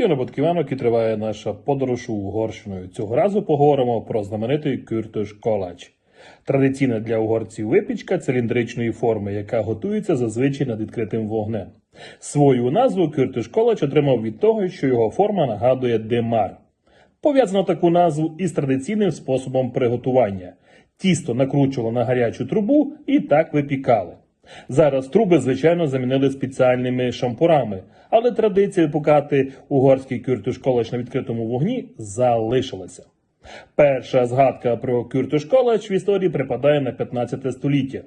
Юна Ботківанок і триває наша подорож у Угорщиною. Цього разу поговоримо про знаменитий кюртуш колач. Традиційна для угорців випічка циліндричної форми, яка готується зазвичай над відкритим вогнем. Свою назву кюртуш колач отримав від того, що його форма нагадує демар. Пов'язано таку назву із традиційним способом приготування. Тісто накручувало на гарячу трубу і так випікали. Зараз труби, звичайно, замінили спеціальними шампурами, але традиція випікати угорський кюртуш-колач на відкритому вогні залишилася. Перша згадка про кюртуш-колач в історії припадає на 15 століття,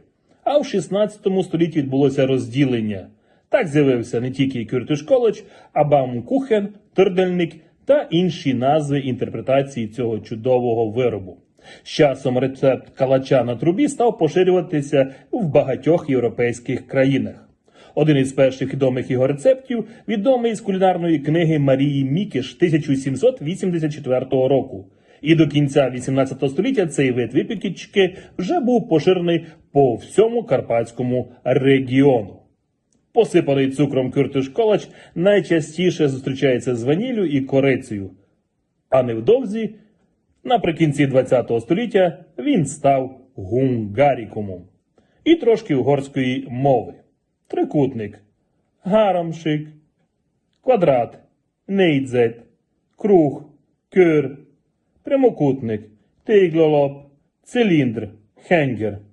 а в 16 столітті відбулося розділення. Так з'явився не тільки кюртуш-колач, а баум-кухен, тирдельник та інші назви інтерпретації цього чудового виробу. З часом рецепт калача на трубі став поширюватися в багатьох європейських країнах. Один із перших відомих його рецептів відомий з кулінарної книги Марії Мікіш 1784 року. І до кінця 18 століття цей вид випічки вже був поширений по всьому карпатському регіону. Посипаний цукром кюртиш-колач найчастіше зустрічається з ваніллю і корицею, а невдовзі, наприкінці ХХ століття, він став гунгарікумом. І трошки угорської мови. Трикутник, гарамшик, квадрат, нейдзет, круг, кюр, прямокутник, тейглолоб, циліндр, хенгер –